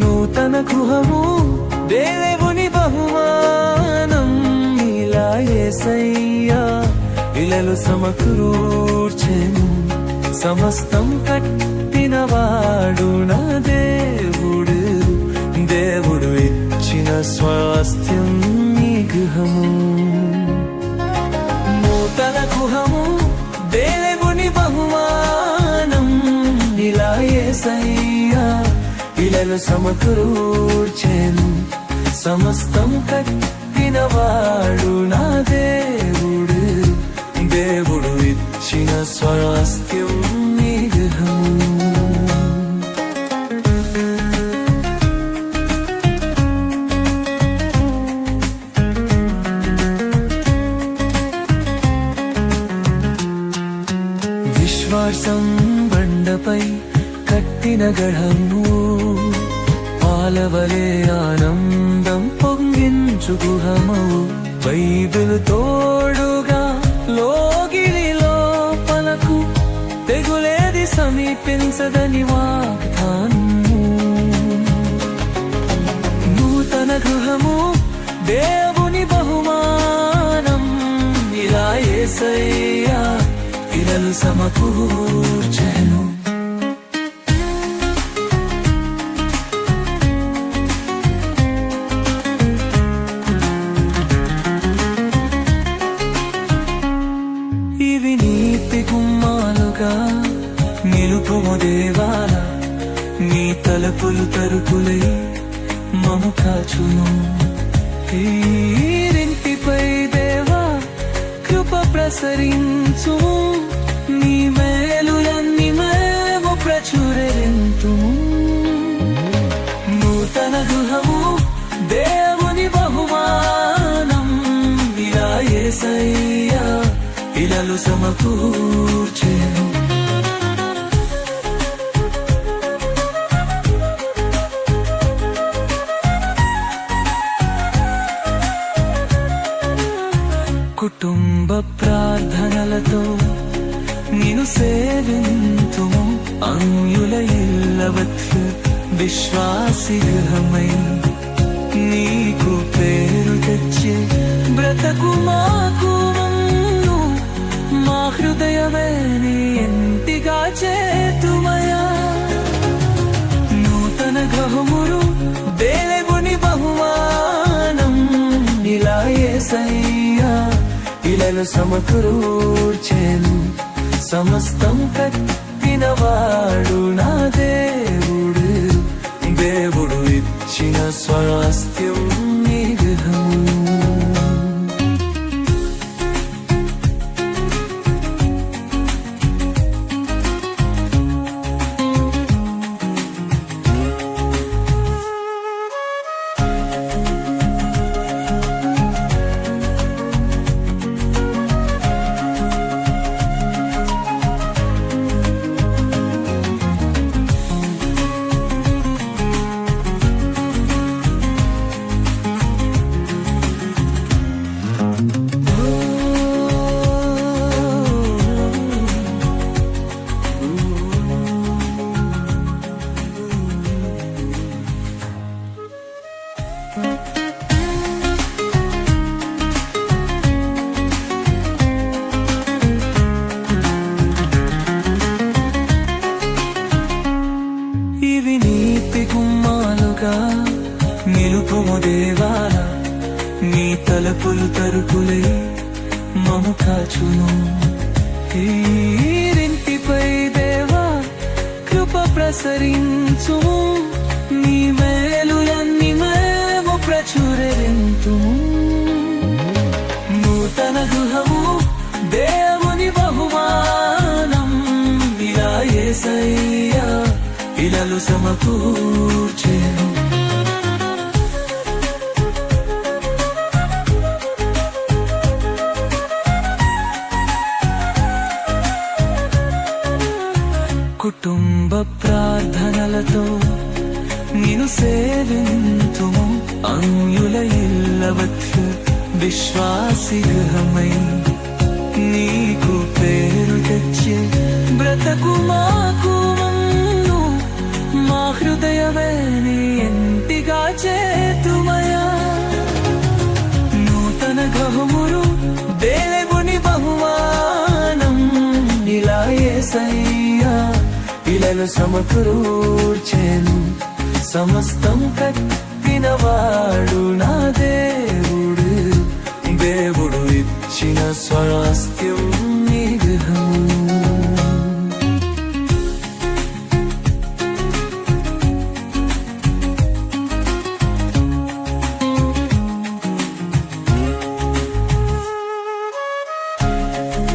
నూతన గృహము దేవుని బహుమానం. ఇలా ఏసయ్యా ఇలలు సమకూర్చెను. సమస్తం కట్టినవాడు నా దేవుడు. దేవుడు ఇచ్చిన స్వాస్థ్యం నీ గృహము. నూతన గృహము ఇలలు సమకూర్చెను. సమస్తం కట్టినవాడు నా దేవుడు. దేవుడు ఇచ్చిన స్వాస్థ్యం నీ విశ్వాసం బండపై కట్టిన గఢము పాలవలే ఆనందం పొంగించు గుహమవు. బైబిల్ తోడుగా లోగిలి లోపలకు తెగులేది సమీపించదని వాగ్దానము. నూతన గృహము దేవుని బహుమానం. ఇలా ఏసయ్యా ఇలలు సమకూర్చెను. ఇవి నీతి గుమ్మాలుగా నిలుపుము దేవాల నీ తలుపులు తరుపులై మము కాచును ఈరింటిపై దేవా కృప ప్రసరించు నీ మేలులన్నీ మేము ప్రచురింతు ఇలలు సమకూర్చెను కుటుంబ ప్రార్థనలతో నిను సేవింతుము అన్యుల ఇల్లవత్ విశ్వాసి గృహమై నీకు పేరు తెచ్చి బ్రతకుమా నూతన దేవుని బహుమానం ఇలా ఏసయ్యా ఇలను సమకూర్చెను సమస్తం తలపులు తరుపులై మము కాచును ఈరింటిపై దేవా కృప ప్రసరించు నీ మేలులన్నీ మేము ప్రచురింతుము నూతన గృహము దేవుని బహుమానం. ఇలా ఏసయ్యా ఇలలు సమకూర్చెను. బలవత్ విశ్వాసిగహమై నీకు పేరు తెచ్చి బ్రతకు మాకు మా హృదయమే నీ ఎంటిగా చేతుమయా. నూతన గహమురు దేవుని బహుమానం. ఇలా ఏసయ్యా ఇలను సమస్తం కట్టినవా